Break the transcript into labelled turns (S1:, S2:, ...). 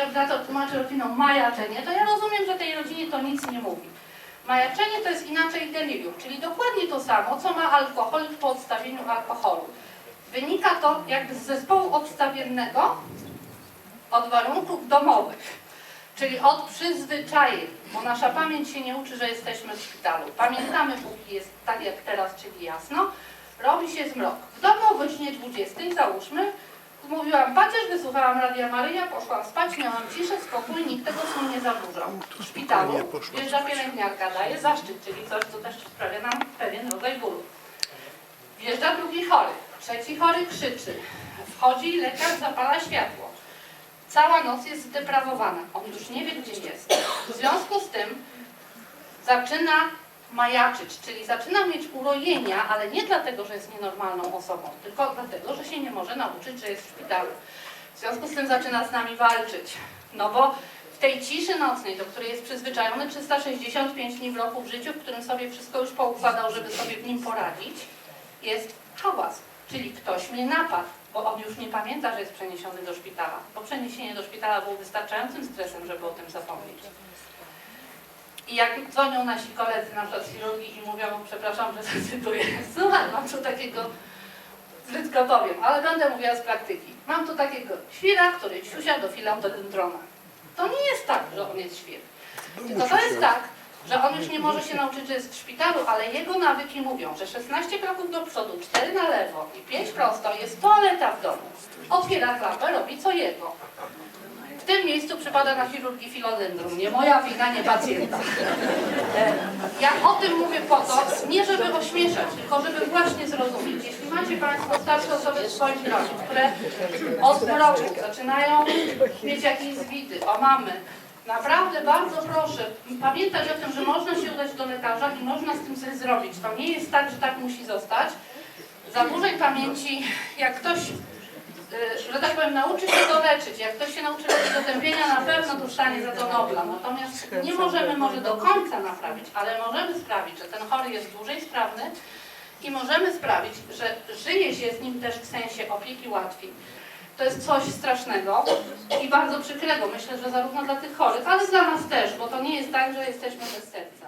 S1: ordynator tłumaczy rodziną majaczenie, to ja rozumiem, że tej rodzinie to nic nie mówi. Majaczenie to jest inaczej delirium, czyli dokładnie to samo, co ma alkohol po odstawieniu alkoholu. Wynika to jakby z zespołu odstawiennego od warunków domowych, czyli od przyzwyczajeń, bo nasza pamięć się nie uczy, że jesteśmy w szpitalu. Pamiętamy, póki jest tak jak teraz, czyli jasno, robi się zmrok. W domu o godzinie 20, załóżmy, Mówiłam pacierz, wysłuchałam Radia Maryja, poszłam spać, miałam ciszę, spokój, nikt tego snu nie zaburzał. W szpitalu wjeżdża pielęgniarka, daje zaszczyt, czyli coś, co też sprawia nam pewien rodzaj bólu. Wjeżdża drugi chory, trzeci chory krzyczy, wchodzi lekarz, zapala światło. Cała noc jest zdeprawowana, on już nie wie, gdzie jest. W związku z tym zaczyna majaczyć, czyli zaczyna mieć urojenia, ale nie dlatego, że jest nienormalną osobą, tylko dlatego, że się nie może nauczyć, że jest w szpitalu. W związku z tym zaczyna z nami walczyć. No bo w tej ciszy nocnej, do której jest przyzwyczajony 365 dni w roku w życiu, w którym sobie wszystko już poukładał, żeby sobie w nim poradzić, jest hałas, czyli ktoś mnie napadł, bo on już nie pamięta, że jest przeniesiony do szpitala, bo przeniesienie do szpitala było wystarczającym stresem, żeby o tym zapomnieć. I jak dzwonią nasi koledzy na przykład z chirurgii i mówią, przepraszam, że zacytuję, słuchaj, mam tu takiego, brzydko powiem, ale będę mówiła z praktyki. Mam tu takiego świra, który siusia do filodendrona. To nie jest tak, że on jest świr. Tylko to jest tak, że on już nie może się nauczyć, że jest w szpitalu, ale jego nawyki mówią, że 16 kroków do przodu, 4 na lewo i 5 prosto jest toaleta w domu. Otwiera klapę, robi co jego. Tym miejscu przypada na chirurgii filodendrum. Nie moja wina, nie pacjenta. E, Ja o tym mówię po to, nie żeby ośmieszać, tylko żeby właśnie zrozumieć. Jeśli macie Państwo starsze osoby w swoim gronie, które od roku zaczynają mieć jakieś zwidy, o mamy, naprawdę bardzo proszę pamiętać o tym, że można się udać do lekarza i można z tym coś zrobić. To nie jest tak, że tak musi zostać. Zaburzeń pamięci, jak ktoś że tak powiem, nauczy się to leczyć. Jak ktoś się nauczy leczyć dotępienia, na pewno dostanie za to Nobla. Natomiast nie możemy może do końca naprawić, ale możemy sprawić, że ten chory jest dłużej sprawny i możemy sprawić, że żyje się z nim też w sensie opieki łatwiej. To jest coś strasznego i bardzo przykrego, myślę, że zarówno dla tych chorych, ale dla nas też, bo to nie jest tak, że jesteśmy bez serca.